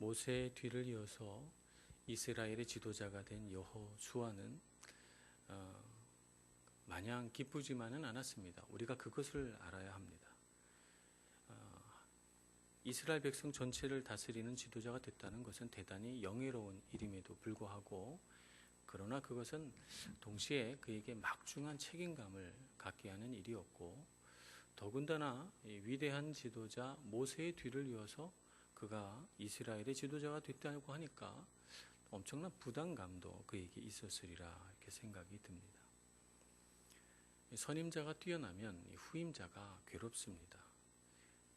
모세의 뒤를 이어서 이스라엘의 지도자가 된 여호수아는 어, 마냥 기쁘지만은 않았습니다. 우리가 그것을 알아야 합니다. 어, 이스라엘 백성 전체를 다스리는 지도자가 됐다는 것은 대단히 영예로운 일임에도 불구하고 그러나 그것은 동시에 그에게 막중한 책임감을 갖게 하는 일이었고 더군다나 이 위대한 지도자 모세의 뒤를 이어서 그가 이스라엘의 지도자가 됐다고 하니까 엄청난 부담감도 그에게 있었으리라 이렇게 생각이 듭니다. 선임자가 뛰어나면 이 후임자가 괴롭습니다.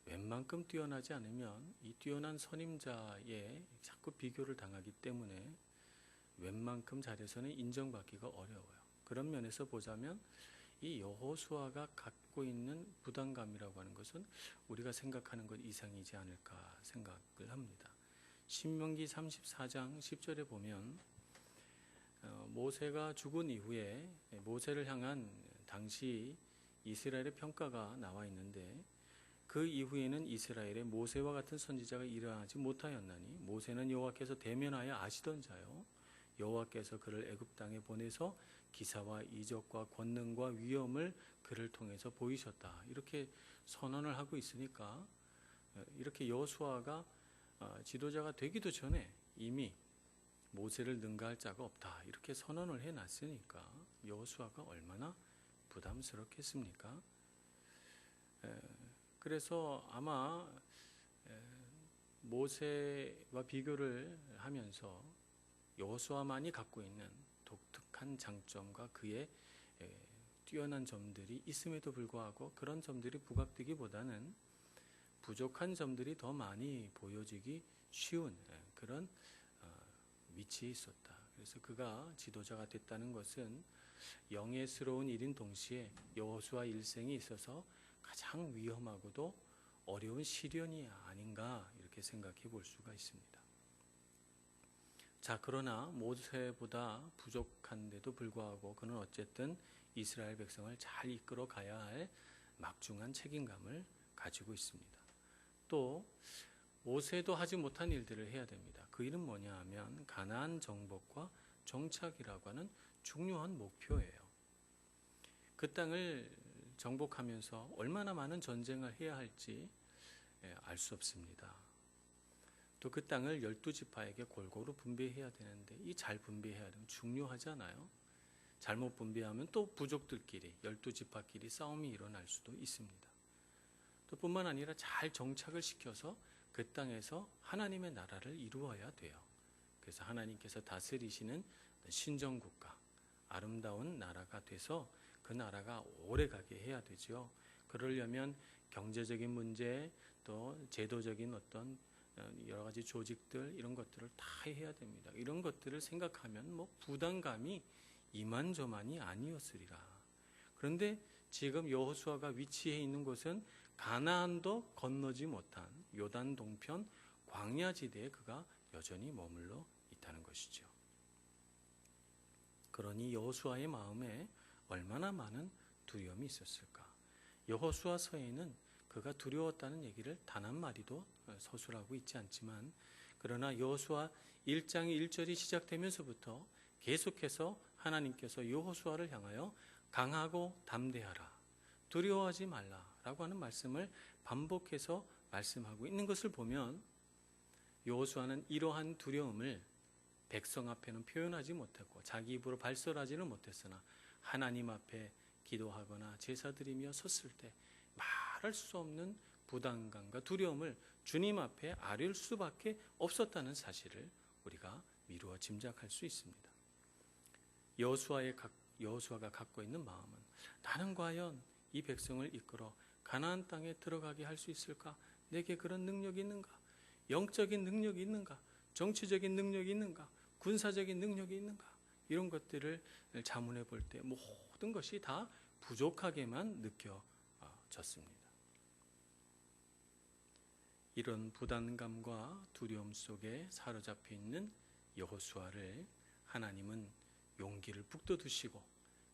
웬만큼 뛰어나지 않으면 이 뛰어난 선임자에 자꾸 비교를 당하기 때문에 웬만큼 잘해서는 인정받기가 어려워요. 그런 면에서 보자면 이 여호수아가 갖고 있는 부담감이라고 하는 것은 우리가 생각하는 것 이상이지 않을까 생각을 합니다. 신명기 34장 10절에 보면 어, 모세가 죽은 이후에 모세를 향한 당시 이스라엘의 평가가 나와 있는데 그 이후에는 이스라엘에 모세와 같은 선지자가 일어나지 못하였나니 모세는 여호와께서 대면하여 아시던 자요 여호와께서 그를 애굽 땅에 보내서 기사와 이적과 권능과 위엄을 그를 통해서 보이셨다. 이렇게 선언을 하고 있으니까 어, 이렇게 여호수아가 어, 지도자가 되기도 전에 이미 모세를 능가할 자가 없다. 이렇게 선언을 해 놨으니까 여호수아가 얼마나 부담스럽겠습니까? 에, 그래서 아마 에, 모세와 비교를 하면서 여호수아만이 갖고 있는 독특 한 장점과 그의 에, 뛰어난 점들이 있음에도 불구하고 그런 점들이 부각되기보다는 부족한 점들이 더 많이 보여지기 쉬운 에, 그런 어, 위치에 있었다. 그래서 그가 지도자가 됐다는 것은 영예스러운 일인 동시에 여호수아 일생에 있어서 가장 위험하고도 어려운 시련이 아닌가 이렇게 생각해 볼 수가 있습니다. 자, 그러나 모세보다 부족한데도 불구하고 그는 어쨌든 이스라엘 백성을 잘 이끌어 가야 할 막중한 책임감을 가지고 있습니다. 또 모세도 하지 못한 일들을 해야 됩니다. 그 일은 뭐냐 하면 가나안 정복과 정착이라고 하는 중요한 목표예요. 그 땅을 정복하면서 얼마나 많은 전쟁을 해야 할지 예, 알수 없습니다. 또 그 땅을 열두 지파에게 골고루 분배해야 되는데 이 잘 분배해야 되면 중요하잖아요. 잘못 분배하면 또 부족들끼리 열두 지파끼리 싸움이 일어날 수도 있습니다. 또 뿐만 아니라 잘 정착을 시켜서 그 땅에서 하나님의 나라를 이루어야 돼요. 그래서 하나님께서 다스리시는 신정 국가, 아름다운 나라가 돼서 그 나라가 오래 가게 해야 되죠. 그러려면 경제적인 문제 또 제도적인 어떤 여러 가지 조직들 이런 것들을 다 해야 됩니다. 이런 것들을 생각하면 뭐 부담감이 이만저만이 아니었으리라. 그런데 지금 여호수아가 위치해 있는 곳은 가나안도 건너지 못한 요단 동편 광야 지대에 그가 여전히 머물러 있다는 것이죠. 그러니 여호수아의 마음에 얼마나 많은 두려움이 있었을까? 여호수아서에는 그가 두려웠다는 얘기를 단 한 마디도 서술하고 있지 않지만 그러나 여호수아 1장 1절이 시작되면서부터 계속해서 하나님께서 여호수아를 향하여 강하고 담대하라. 두려워하지 말라라고 하는 말씀을 반복해서 말씀하고 있는 것을 보면 여호수아는 이러한 두려움을 백성 앞에는 표현하지 못했고 자기 입으로 발설하지는 못했으나 하나님 앞에 기도하거나 제사드리며 섰을 때 말할 수 없는 부담감과 두려움을 주님 앞에 아릴 수밖에 없었다는 사실을 우리가 미루어 짐작할 수 있습니다. 여호수아의 여호수아가 갖고 있는 마음은 나는 과연 이 백성을 이끌어 가나안 땅에 들어가게 할 수 있을까? 내게 그런 능력이 있는가? 영적인 능력이 있는가? 정치적인 능력이 있는가? 군사적인 능력이 있는가? 이런 것들을 자문해 볼 때 모든 것이 다 부족하게만 느껴졌습니다. 이런 부담감과 두려움 속에 사로잡혀 있는 여호수아를 하나님은 용기를 북돋으시고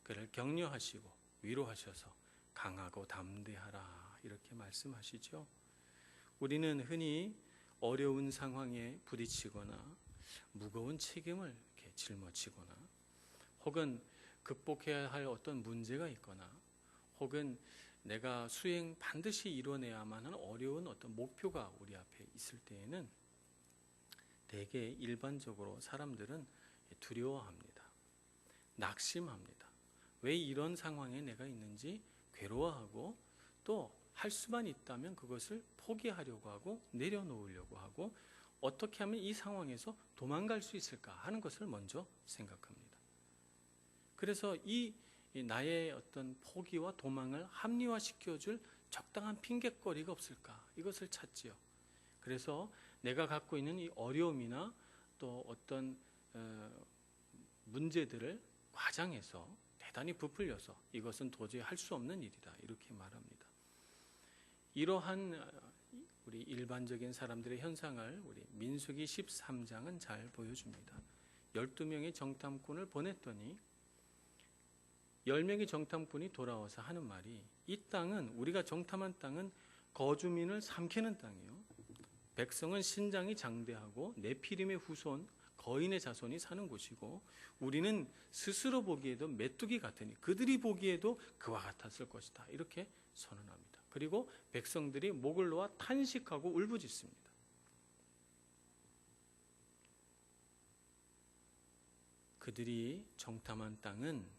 그를 격려하시고 위로하셔서 강하고 담대하라 이렇게 말씀하시죠. 우리는 흔히 어려운 상황에 부딪히거나 무거운 책임을 이렇게 짊어지거나 혹은 극복해야 할 어떤 문제가 있거나 혹은 내가 수행 반드시 이뤄내야만 하는 어려운 어떤 목표가 우리 앞에 있을 때에는 대개 일반적으로 사람들은 두려워합니다. 낙심합니다. 왜 이런 상황에 내가 있는지 괴로워하고 또 할 수만 있다면 그것을 포기하려고 하고 내려놓으려고 하고 어떻게 하면 이 상황에서 도망갈 수 있을까 하는 것을 먼저 생각합니다. 그래서 이 나의 어떤 포기와 도망을 합리화시켜줄 적당한 핑계거리가 없을까 이것을 찾지요. 그래서 내가 갖고 있는 이 어려움이나 또 어떤 어, 문제들을 과장해서 대단히 부풀려서 이것은 도저히 할 수 없는 일이다 이렇게 말합니다. 이러한 어, 우리 일반적인 사람들의 현상을 우리 민수기 13장은 잘 보여줍니다. 12명의 정탐꾼을 보냈더니 10명의 정탐꾼이 돌아와서 하는 말이 이 땅은 우리가 정탐한 땅은 거주민을 삼키는 땅이요. 백성은 신장이 장대하고 네피림의 후손 거인의 자손이 사는 곳이고 우리는 스스로 보기에도 메뚜기 같으니 그들이 보기에도 그와 같았을 것이다. 이렇게 선언합니다. 그리고 백성들이 목을 놓아 탄식하고 울부짖습니다. 그들이 정탐한 땅은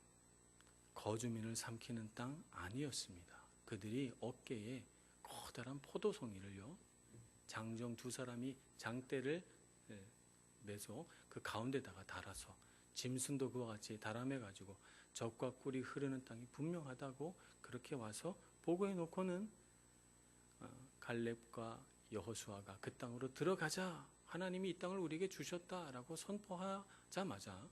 거주민을 삼키는 땅 아니었습니다. 그들이 어깨에 커다란 포도송이를요, 장정 두 사람이 장대를 예, 매서 그 가운데다가 달아서 짐승도 그와 같이 달아매 가지고 적과 꿀이 흐르는 땅이 분명하다고 그렇게 와서 보고해 놓고는 어, 갈렙과 여호수아가 그 땅으로 들어가자 하나님이 이 땅을 우리에게 주셨다라고 선포하자마자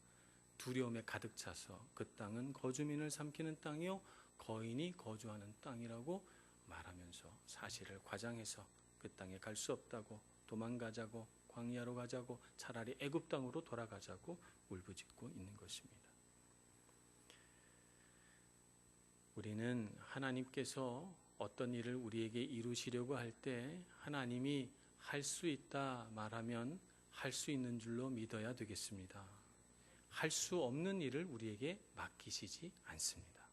두려움에 가득 차서 그 땅은 거주민을 삼키는 땅이요 거인이 거주하는 땅이라고 말하면서 사실을 과장해서 그 땅에 갈 수 없다고 도망가자고 광야로 가자고 차라리 애굽 땅으로 돌아가자고 울부짖고 있는 것입니다. 우리는 하나님께서 어떤 일을 우리에게 이루시려고 할 때 하나님이 할 수 있다 말하면 할 수 있는 줄로 믿어야 되겠습니다. 할 수 없는 일을 우리에게 맡기시지 않습니다.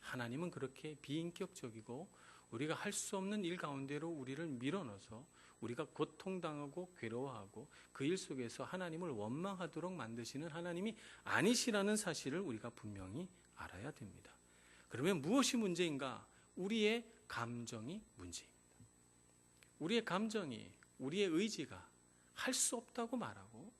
하나님은 그렇게 비인격적이고 우리가 할 수 없는 일 가운데로 우리를 밀어넣어서 우리가 고통당하고 괴로워하고 그 일 속에서 하나님을 원망하도록 만드시는 하나님이 아니시라는 사실을 우리가 분명히 알아야 됩니다. 그러면 무엇이 문제인가? 우리의 감정이 문제입니다. 우리의 감정이, 우리의 의지가 할 수 없다고 말하고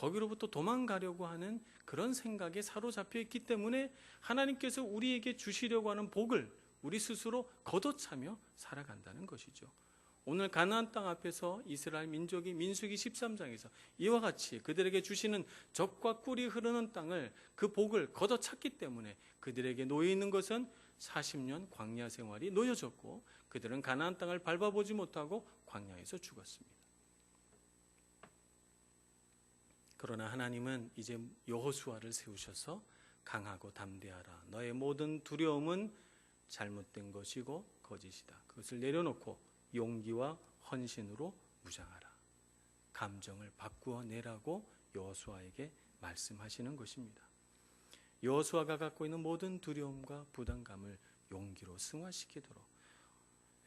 거기로부터 도망가려고 하는 그런 생각에 사로잡혀 있기 때문에 하나님께서 우리에게 주시려고 하는 복을 우리 스스로 걷어차며 살아간다는 것이죠. 오늘 가나안 땅 앞에서 이스라엘 민족이 민수기 13장에서 이와 같이 그들에게 주시는 적과 꿀이 흐르는 땅을 그 복을 걷어찼기 때문에 그들에게 놓여 있는 것은 40년 광야 생활이 놓여졌고 그들은 가나안 땅을 밟아보지 못하고 광야에서 죽었습니다. 그러나 하나님은 이제 여호수아를 세우셔서 강하고 담대하라. 너의 모든 두려움은 잘못된 것이고 거짓이다. 그것을 내려놓고 용기와 헌신으로 무장하라. 감정을 바꾸어 내라고 여호수아에게 말씀하시는 것입니다. 여호수아가 갖고 있는 모든 두려움과 부담감을 용기로 승화시키도록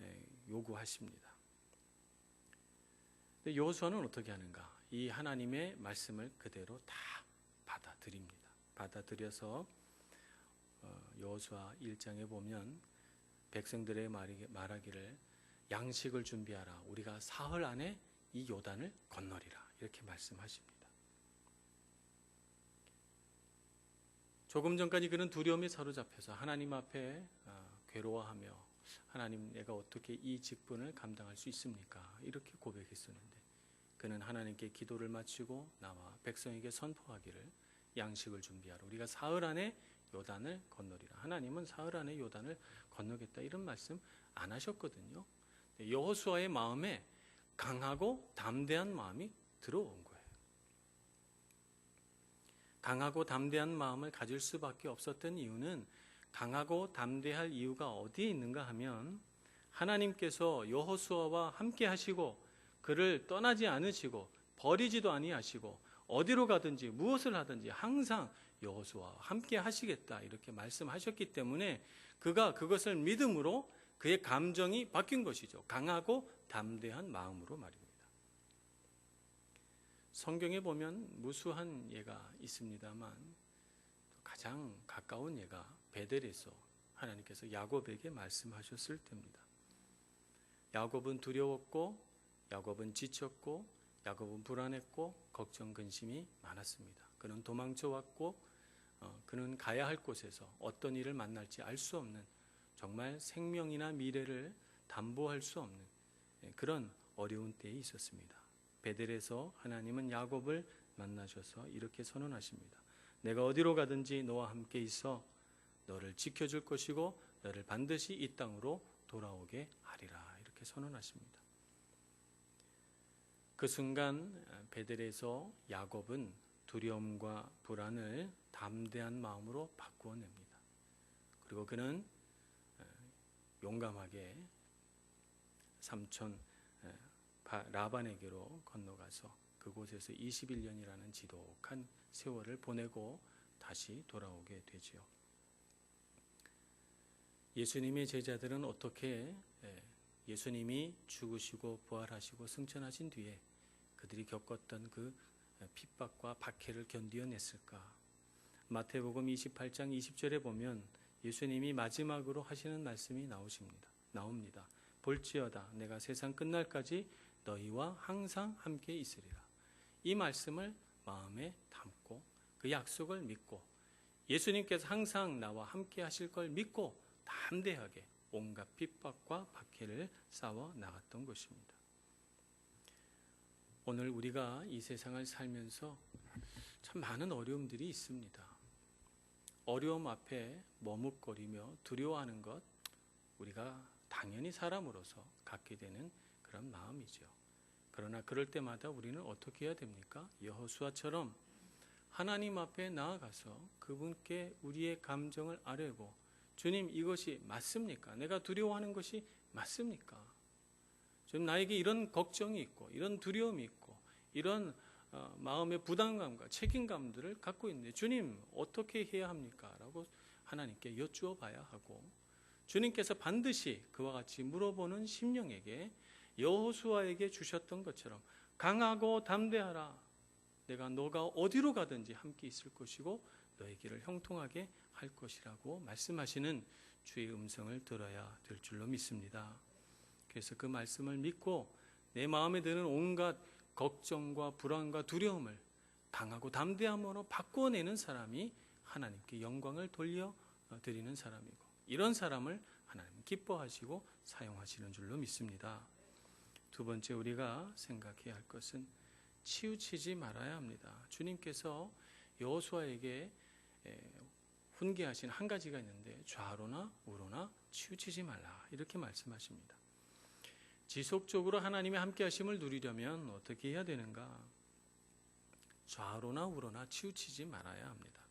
예, 요구하십니다. 여호수아는 어떻게 하는가? 이 하나님의 말씀을 그대로 다 받아들입니다. 받아들여서 어, 여호수아 1장에 보면 백성들의 말하기를 양식을 준비하라. 우리가 사흘 안에 이 요단을 건너리라. 이렇게 말씀하십니다. 조금 전까지 그는 두려움에 사로잡혀서 하나님 앞에 어, 괴로워하며 하나님 내가 어떻게 이 직분을 감당할 수 있습니까? 이렇게 고백했었는데 그는 하나님께 기도를 마치고 나와 백성에게 선포하기를 양식을 준비하라. 우리가 사흘 안에 요단을 건너리라. 하나님은 사흘 안에 요단을 건너겠다 이런 말씀 안 하셨거든요. 여호수아의 마음에 강하고 담대한 마음이 들어온 거예요. 강하고 담대한 마음을 가질 수밖에 없었던 이유는 강하고 담대할 이유가 어디에 있는가 하면 하나님께서 여호수아와 함께 하시고 그를 떠나지 않으시고 버리지도 아니하시고 어디로 가든지 무엇을 하든지 항상 여호수아와 함께 하시겠다 이렇게 말씀하셨기 때문에 그가 그것을 믿음으로 그의 감정이 바뀐 것이죠. 강하고 담대한 마음으로 말입니다. 성경에 보면 무수한 예가 있습니다만 가장 가까운 예가 베델에서 하나님께서 야곱에게 말씀하셨을 때입니다. 야곱은 두려웠고 야곱은 지쳤고 야곱은 불안했고 걱정 근심이 많았습니다. 그는 도망쳐 왔고 어, 그는 가야 할 곳에서 어떤 일을 만날지 알 수 없는 정말 생명이나 미래를 담보할 수 없는 예, 그런 어려운 때에 있었습니다. 베델에서 하나님은 야곱을 만나셔서 이렇게 선언하십니다. 내가 어디로 가든지 너와 함께 있어 너를 지켜줄 것이고 너를 반드시 이 땅으로 돌아오게 하리라 이렇게 선언하십니다. 그 순간 베델에서 야곱은 두려움과 불안을 담대한 마음으로 바꾸어 냅니다. 그리고 그는 용감하게 삼촌 라반에게로 건너가서 그곳에서 21년이라는 지독한 세월을 보내고 다시 돌아오게 되지요. 예수님의 제자들은 어떻게 예수님이 죽으시고 부활하시고 승천하신 뒤에 그들이 겪었던 그 핍박과 박해를 견디어냈을까? 마태복음 28장 20절에 보면 예수님이 마지막으로 하시는 말씀이 나오십니다. 나옵니다. 볼지어다 내가 세상 끝날까지 너희와 항상 함께 있으리라. 이 말씀을 마음에 담고 그 약속을 믿고 예수님께서 항상 나와 함께 하실 걸 믿고 담대하게 온갖 핍박과 박해를 싸워 나갔던 것입니다. 오늘 우리가 이 세상을 살면서 참 많은 어려움들이 있습니다. 어려움 앞에 머뭇거리며 두려워하는 것 우리가 당연히 사람으로서 갖게 되는 그런 마음이죠. 그러나 그럴 때마다 우리는 어떻게 해야 됩니까? 여호수아처럼 하나님 앞에 나아가서 그분께 우리의 감정을 아뢰고 주님 이것이 맞습니까? 내가 두려워하는 것이 맞습니까? 지금 나에게 이런 걱정이 있고 이런 두려움이 있고 이런 어, 마음의 부담감과 책임감들을 갖고 있는데 주님 어떻게 해야 합니까? 라고 하나님께 여쭈어 봐야 하고 주님께서 반드시 그와 같이 물어보는 심령에게 여호수아에게 주셨던 것처럼 강하고 담대하라. 내가 너가 어디로 가든지 함께 있을 것이고 너의 길을 형통하게 할 것이라고 말씀하시는 주의 음성을 들어야 될 줄로 믿습니다. 그래서 그 말씀을 믿고 내 마음에 드는 온갖 걱정과 불안과 두려움을 강하고 담대함으로 바꿔내는 사람이 하나님께 영광을 돌려 드리는 사람이고 이런 사람을 하나님 기뻐하시고 사용하시는 줄로 믿습니다. 두 번째 우리가 생각해야 할 것은 치우치지 말아야 합니다. 주님께서 여호수아에게 훈계하신 한 가지가 있는데 좌로나 우로나 치우치지 말라 이렇게 말씀하십니다. 지속적으로 하나님의 함께 하심을 누리려면 어떻게 해야 되는가? 좌로나 우로나 치우치지 말아야 합니다.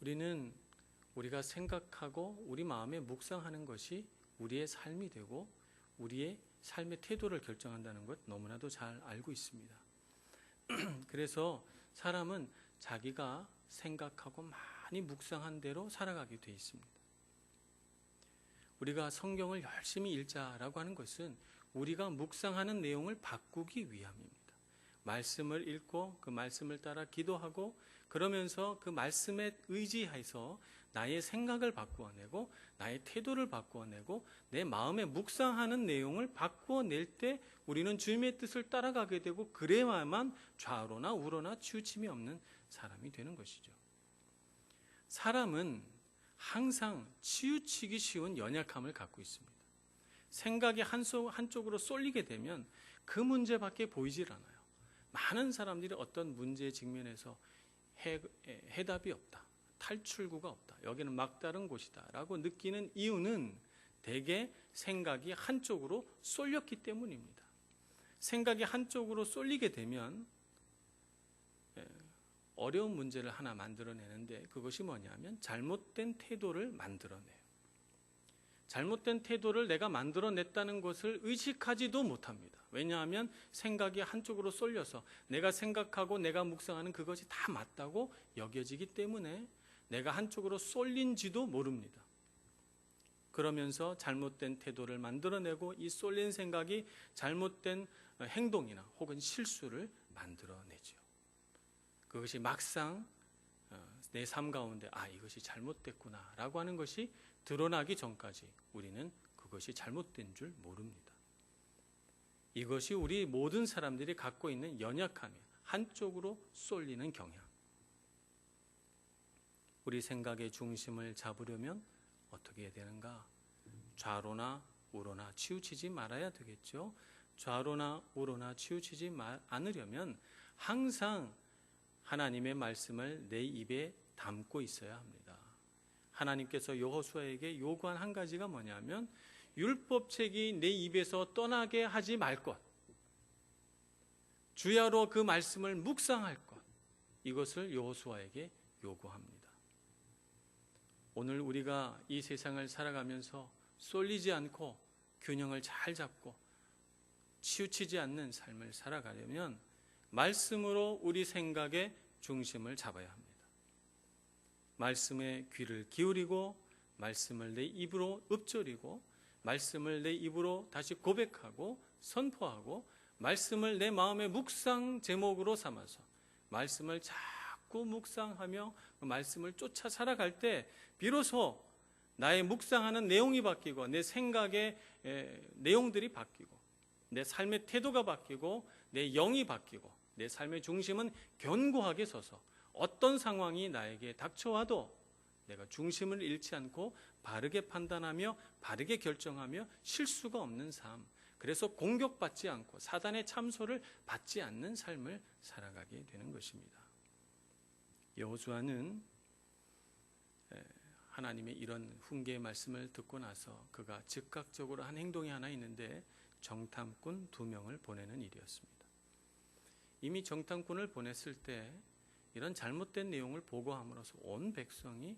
우리는 우리가 생각하고 우리 마음에 묵상하는 것이 우리의 삶이 되고 우리의 삶의 태도를 결정한다는 것 너무나도 잘 알고 있습니다. 그래서 사람은 자기가 생각하고 많이 묵상한 대로 살아가게 돼 있습니다. 우리가 성경을 열심히 읽자라고 하는 것은 우리가 묵상하는 내용을 바꾸기 위함입니다. 말씀을 읽고 그 말씀을 따라 기도하고 그러면서 그 말씀에 의지해서 나의 생각을 바꾸어내고 나의 태도를 바꾸어내고 내 마음에 묵상하는 내용을 바꾸어낼 때 우리는 주님의 뜻을 따라가게 되고 그래야만 좌로나 우로나 치우침이 없는 사람이 되는 것이죠. 사람은 항상 치우치기 쉬운 연약함을 갖고 있습니다. 생각이 한쪽으로 쏠리게 되면 그 문제밖에 보이질 않아요. 많은 사람들이 어떤 문제에 직면해서 해, 해답이 없다. 탈출구가 없다. 여기는 막다른 곳이다. 라고 느끼는 이유는 대개 생각이 한쪽으로 쏠렸기 때문입니다. 생각이 한쪽으로 쏠리게 되면 예, 어려운 문제를 하나 만들어내는데 그것이 뭐냐면 잘못된 태도를 만들어내요. 잘못된 태도를 내가 만들어냈다는 것을 의식하지도 못합니다. 왜냐하면 생각이 한쪽으로 쏠려서 내가 생각하고 내가 묵상하는 그것이 다 맞다고 여겨지기 때문에 내가 한쪽으로 쏠린지도 모릅니다. 그러면서 잘못된 태도를 만들어내고 이 쏠린 생각이 잘못된 행동이나 혹은 실수를 만들어내죠. 그것이 막상 어, 내삶 가운데 아 이것이 잘못됐구나라고 하는 것이 드러나기 전까지 우리는 그것이 잘못된 줄 모릅니다. 이것이 우리 모든 사람들이 갖고 있는 연약함이 한쪽으로 쏠리는 경향. 우리 생각의 중심을 잡으려면 어떻게 해야 되는가? 좌로나 우로나 치우치지 말아야 되겠죠. 좌로나 우로나 치우치지 않으려면 항상 하나님의 말씀을 내 입에 담고 있어야 합니다. 하나님께서 여호수아에게 요구한 한 가지가 뭐냐면 율법책이 내 입에서 떠나게 하지 말 것. 주야로 그 말씀을 묵상할 것. 이것을 여호수아에게 요구합니다. 오늘 우리가 이 세상을 살아가면서 쏠리지 않고 균형을 잘 잡고 치우치지 않는 삶을 살아가려면 말씀으로 우리 생각의 중심을 잡아야 합니다. 말씀에 귀를 기울이고 말씀을 내 입으로 읊조리고 말씀을 내 입으로 다시 고백하고 선포하고 말씀을 내 마음의 묵상 제목으로 삼아서 말씀을 자꾸 묵상하며 그 말씀을 쫓아 살아갈 때 비로소 나의 묵상하는 내용이 바뀌고 내 생각의 내용들이 바뀌고 내 삶의 태도가 바뀌고 내 영이 바뀌고 내 삶의 중심은 견고하게 서서 어떤 상황이 나에게 닥쳐와도 내가 중심을 잃지 않고 바르게 판단하며 바르게 결정하며 실수가 없는 삶. 그래서 공격받지 않고 사단의 참소를 받지 않는 삶을 살아가게 되는 것입니다. 여호수아는 하나님의 이런 훈계의 말씀을 듣고 나서 그가 즉각적으로 한 행동이 하나 있는데 정탐꾼 두 명을 보내는 일이었습니다. 이미 정탐꾼을 보냈을 때 이런 잘못된 내용을 보고함으로써 온 백성이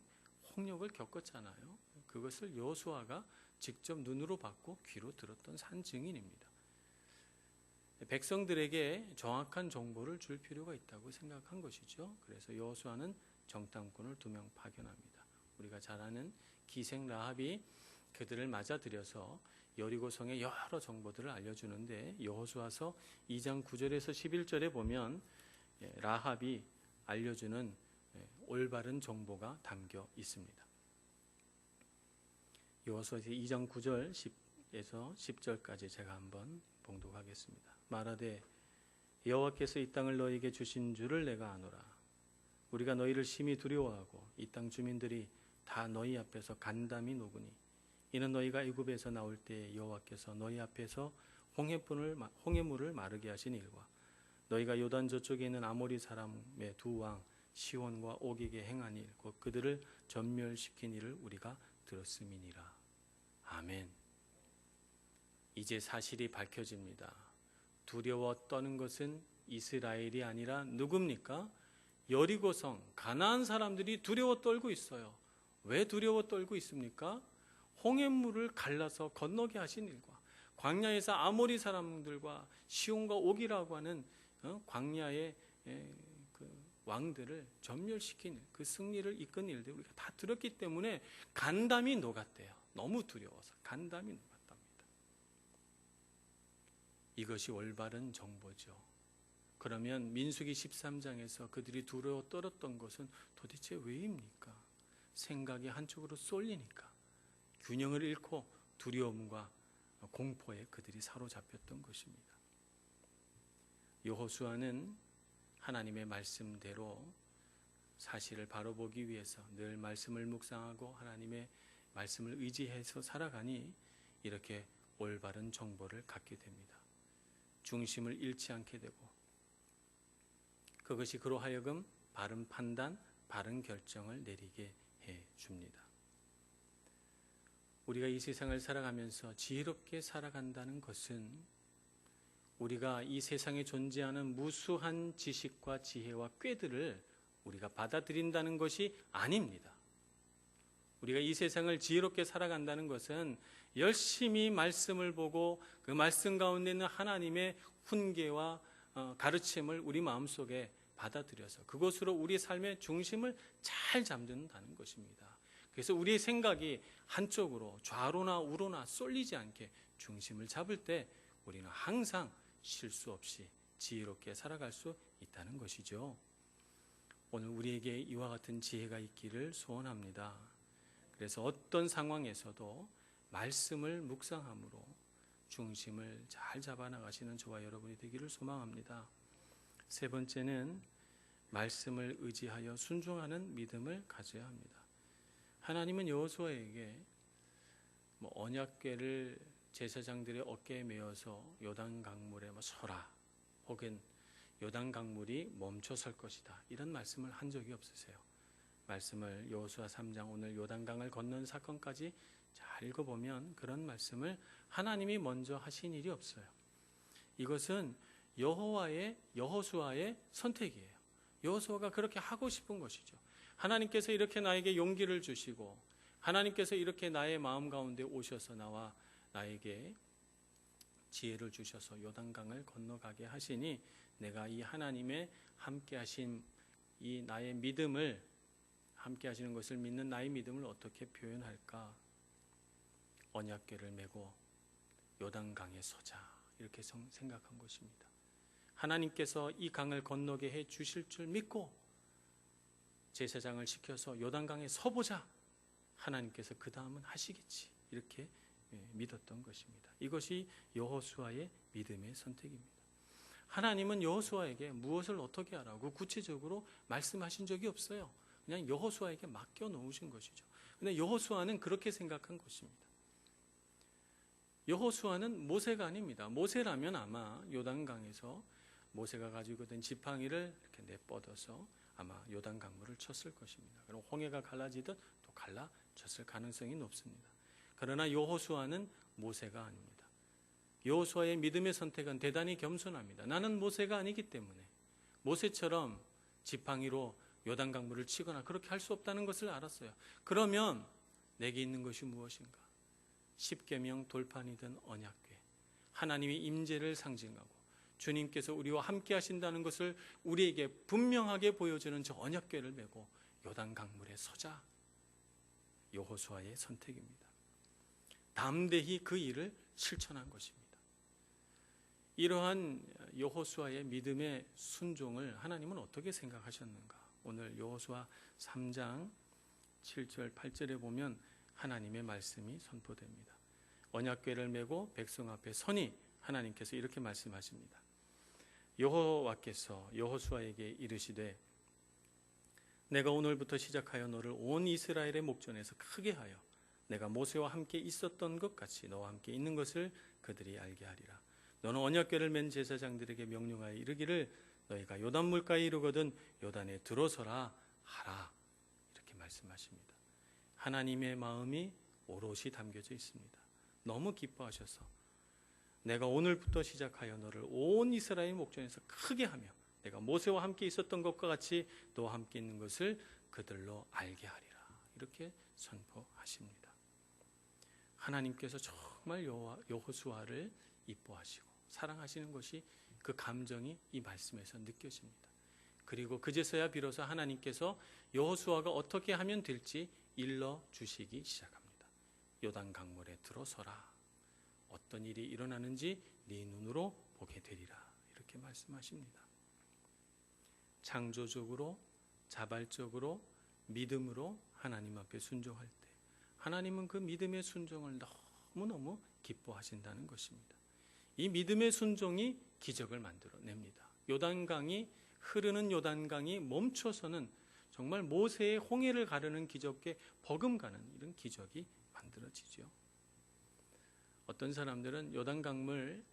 홍역을 겪었잖아요. 그것을 여호수아가 직접 눈으로 봤고 귀로 들었던 산 증인입니다. 백성들에게 정확한 정보를 줄 필요가 있다고 생각한 것이죠. 그래서 여호수아는 정탐꾼을 두 명 파견합니다. 우리가 잘 아는 기생 라합이 그들을 맞아들여서 여리고 성의 여러 정보들을 알려주는데 여호수아서 2장 9절에서 11절에 보면 예, 라합이 알려주는 예, 올바른 정보가 담겨 있습니다. 여호수아서 2장 9절 10에서 10절까지 제가 한번 봉독하겠습니다. 말하되 여호와께서 이 땅을 너에게 주신 줄을 내가 아노라. 우리가 너희를 심히 두려워하고 이 땅 주민들이 다 너희 앞에서 간담이 녹으니 이는 너희가 애굽에서 나올 때 여호와께서 너희 앞에서 홍해분을 홍해물을 마르게 하신 일과 너희가 요단 저쪽에 있는 아모리 사람의 두 왕 시온과 오기게 행한 일, 곧 그들을 전멸시킨 일을 우리가 들었음이니라. 아멘. 이제 사실이 밝혀집니다. 두려워 떠는 것은 이스라엘이 아니라 누굽니까? 여리고성 가나안 사람들이 두려워 떨고 있어요. 왜 두려워 떨고 있습니까? 홍해물을 갈라서 건너게 하신 일과 광야에서 아모리 사람들과 시온과 옥이라고 하는 어? 광야의 그 왕들을 전멸시킨 그 승리를 이끈 일들 우리가 다 들었기 때문에 간담이 녹았대요. 너무 두려워서 간담이 녹았답니다. 이것이 올바른 정보죠. 그러면 민수기 13장에서 그들이 두려워 떨었던 것은 도대체 왜입니까? 생각이 한쪽으로 쏠리니까 균형을 잃고 두려움과 공포에 그들이 사로잡혔던 것입니다. 여호수아는 하나님의 말씀대로 사실을 바로 보기 위해서 늘 말씀을 묵상하고 하나님의 말씀을 의지해서 살아가니 이렇게 올바른 정보를 갖게 됩니다. 중심을 잃지 않게 되고 그것이 그로 하여금 바른 판단, 바른 결정을 내리게 해 줍니다. 우리가 이 세상을 살아가면서 지혜롭게 살아간다는 것은 우리가 이 세상에 존재하는 무수한 지식과 지혜와 꾀들을 우리가 받아들인다는 것이 아닙니다. 우리가 이 세상을 지혜롭게 살아간다는 것은 열심히 말씀을 보고 그 말씀 가운데 있는 하나님의 훈계와 어, 가르침을 우리 마음속에 받아들여서 그것으로 우리 삶의 중심을 잘 잡는다는 것입니다. 그래서 우리의 생각이 한쪽으로 좌로나 우로나 쏠리지 않게 중심을 잡을 때 우리는 항상 실수 없이 지혜롭게 살아갈 수 있다는 것이죠. 오늘 우리에게 이와 같은 지혜가 있기를 소원합니다. 그래서 어떤 상황에서도 말씀을 묵상함으로 중심을 잘 잡아 나가시는 저와 여러분이 되기를 소망합니다. 세 번째는 말씀을 의지하여 순종하는 믿음을 가져야 합니다. 하나님은 여호수아에게 뭐 언약궤를 제사장들의 어깨에 메어서 요단 강물에 뭐 서라 혹은 요단 강물이 멈춰 설 것이다 이런 말씀을 한 적이 없으세요. 말씀을 여호수아 3장 오늘 요단강을 건넌 사건까지 잘 읽어보면 그런 말씀을 하나님이 먼저 하신 일이 없어요. 이것은 여호와의 여호수아의 선택이에요. 여호수아가 그렇게 하고 싶은 것이죠. 하나님께서 이렇게 나에게 용기를 주시고 하나님께서 이렇게 나의 마음 가운데 오셔서 나와 나에게 지혜를 주셔서 요단강을 건너가게 하시니 내가 이 하나님의 함께 하신 이 나의 믿음을 함께 하시는 것을 믿는 나의 믿음을 어떻게 표현할까? 언약궤를 메고 요단강에 서자 이렇게 생각한 것입니다. 하나님께서 이 강을 건너게 해 주실 줄 믿고 제사장을 시켜서 요단강에 서보자. 하나님께서 그 다음은 하시겠지. 이렇게 예, 믿었던 것입니다. 이것이 여호수아의 믿음의 선택입니다. 하나님은 여호수아에게 무엇을 어떻게 하라고 구체적으로 말씀하신 적이 없어요. 그냥 여호수아에게 맡겨 놓으신 것이죠. 근데 여호수아는 그렇게 생각한 것입니다. 여호수아는 모세가 아닙니다. 모세라면 아마 요단강에서 모세가 가지고 된 지팡이를 이렇게 내뻗어서 아마 요단 강물을 쳤을 것입니다. 그럼 홍해가 갈라지듯 또 갈라졌을 가능성이 높습니다. 그러나 여호수아는 모세가 아닙니다. 여호수아의 믿음의 선택은 대단히 겸손합니다. 나는 모세가 아니기 때문에 모세처럼 지팡이로 요단 강물을 치거나 그렇게 할 수 없다는 것을 알았어요. 그러면 내게 있는 것이 무엇인가? 십계명 돌판이든 언약궤 하나님의 임재를 상징하고 주님께서 우리와 함께 하신다는 것을 우리에게 분명하게 보여주는 저 언약궤를 메고 요단 강물에 서자 여호수아의 선택입니다. 담대히 그 일을 실천한 것입니다. 이러한 여호수아의 믿음의 순종을 하나님은 어떻게 생각하셨는가? 오늘 여호수아 3장 7절 8절에 보면 하나님의 말씀이 선포됩니다. 언약궤를 메고 백성 앞에 서니 하나님께서 이렇게 말씀하십니다. 여호와께서 여호수아에게 이르시되 내가 오늘부터 시작하여 너를 온 이스라엘의 목전에서 크게 하여 내가 모세와 함께 있었던 것 같이 너와 함께 있는 것을 그들이 알게 하리라. 너는 언약궤를 맨 제사장들에게 명령하여 이르기를 너희가 요단 물가에 이르거든 요단에 들어서라 하라. 이렇게 말씀하십니다. 하나님의 마음이 오롯이 담겨져 있습니다. 너무 기뻐하셔서 내가 오늘부터 시작하여 너를 온 이스라엘 목전에서 크게 하며 내가 모세와 함께 있었던 것과 같이 너와 함께 있는 것을 그들로 알게 하리라. 이렇게 선포하십니다. 하나님께서 정말 여호수아를 이뻐하시고 사랑하시는 것이 그 감정이 이 말씀에서 느껴집니다. 그리고 그제서야 비로소 하나님께서 여호수아가 어떻게 하면 될지 일러 주시기 시작합니다. 요단 강물에 들어서라. 어떤 일이 일어나는지 네 눈으로 보게 되리라. 이렇게 말씀하십니다. 창조적으로 자발적으로 믿음으로 하나님 앞에 순종할 때 하나님은 그 믿음의 순종을 너무너무 기뻐하신다는 것입니다. 이 믿음의 순종이 기적을 만들어 냅니다. 요단강이 흐르는 요단강이 멈춰서는 정말 모세의 홍해를 가르는 기적에 버금가는 이런 기적이 만들어지죠. 어떤 사람들은 요단 강물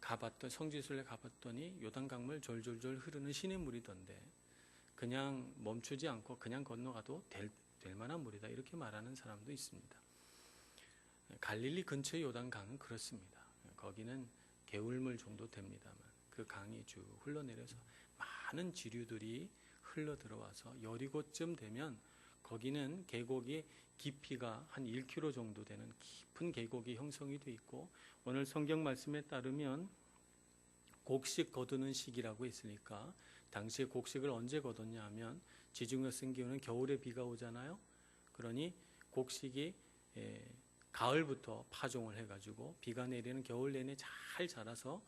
가봤던 성지순례 가봤더니 요단 강물 졸졸졸 흐르는 신의 물이던데 그냥 멈추지 않고 그냥 건너가도 될, 될 만한 물이다 이렇게 말하는 사람도 있습니다. 갈릴리 근처의 요단 강은 그렇습니다. 거기는 개울물 정도 됩니다만 그 강이 쭉 흘러내려서 많은 지류들이 흘러 들어와서 여리고쯤 되면 거기는 계곡이 깊이가 한 1km 정도 되는 깊은 계곡이 형성이 돼 있고 오늘 성경 말씀에 따르면 곡식 거두는 시기라고 했으니까 당시에 곡식을 언제 거뒀냐 하면 지중해 경우는 겨울에 비가 오잖아요. 그러니 곡식이 예, 가을부터 파종을 해가지고 비가 내리는 겨울 내내 잘 자라서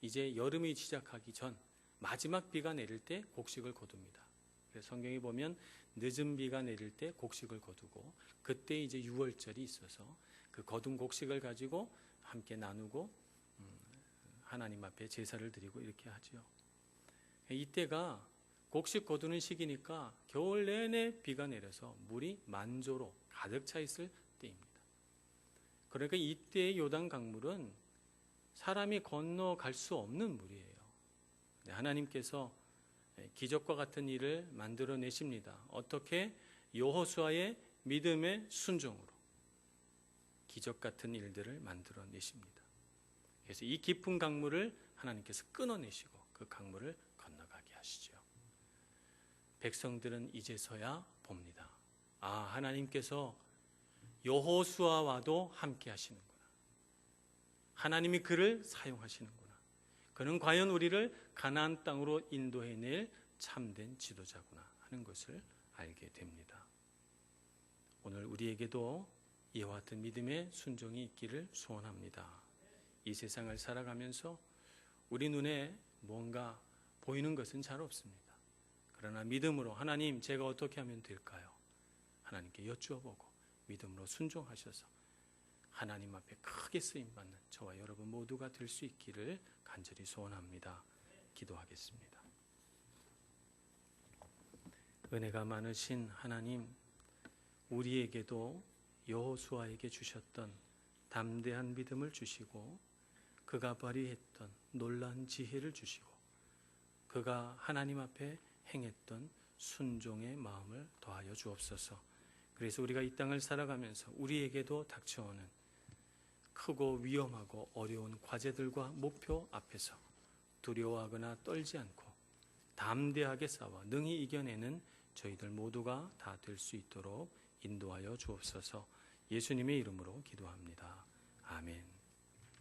이제 여름이 시작하기 전 마지막 비가 내릴 때 곡식을 거둡니다. 그래서 성경에 보면 늦은 비가 내릴 때 곡식을 거두고 그때 이제 6월절이 있어서 그 거둔 곡식을 가지고 함께 나누고 음, 하나님 앞에 제사를 드리고 이렇게 하지요. 이때가 곡식 거두는 시기니까 겨울 내내 비가 내려서 물이 만조로 가득 차 있을 때입니다. 그러니까 이때의 요단 강물은 사람이 건너갈 수 없는 물이에요. 네, 하나님께서 기적과 같은 일을 만들어 내십니다. 어떻게 여호수아의 믿음의 순종으로 기적 같은 일들을 만들어 내십니다. 그래서 이 깊은 강물을 하나님께서 끊어내시고 그 강물을 건너가게 하시죠. 백성들은 이제서야 봅니다. 아, 하나님께서 여호수아와도 함께 하시는구나. 하나님이 그를 사용하시는구나. 그는 과연 우리를 가나안 땅으로 인도해 낼 참된 지도자구나 하는 것을 알게 됩니다. 오늘 우리에게도 이와 같은 믿음의 순종이 있기를 소원합니다. 이 세상을 살아가면서 우리 눈에 뭔가 보이는 것은 잘 없습니다. 그러나 믿음으로 하나님 제가 어떻게 하면 될까요? 하나님께 여쭈어보고 믿음으로 순종하셔서 하나님 앞에 크게 쓰임 받는 저와 여러분 모두가 될 수 있기를 간절히 소원합니다. 기도하겠습니다. 은혜가 많으신 하나님 우리에게도 여호수아에게 주셨던 담대한 믿음을 주시고 그가 발휘했던 놀란 지혜를 주시고 그가 하나님 앞에 행했던 순종의 마음을 더하여 주옵소서. 그래서 우리가 이 땅을 살아가면서 우리에게도 닥쳐오는 크고 위험하고 어려운 과제들과 목표 앞에서 두려워하거나 떨지 않고 담대하게 싸워 능히 이겨내는 저희들 모두가 다 될 수 있도록 인도하여 주옵소서 예수님의 이름으로 기도합니다. 아멘.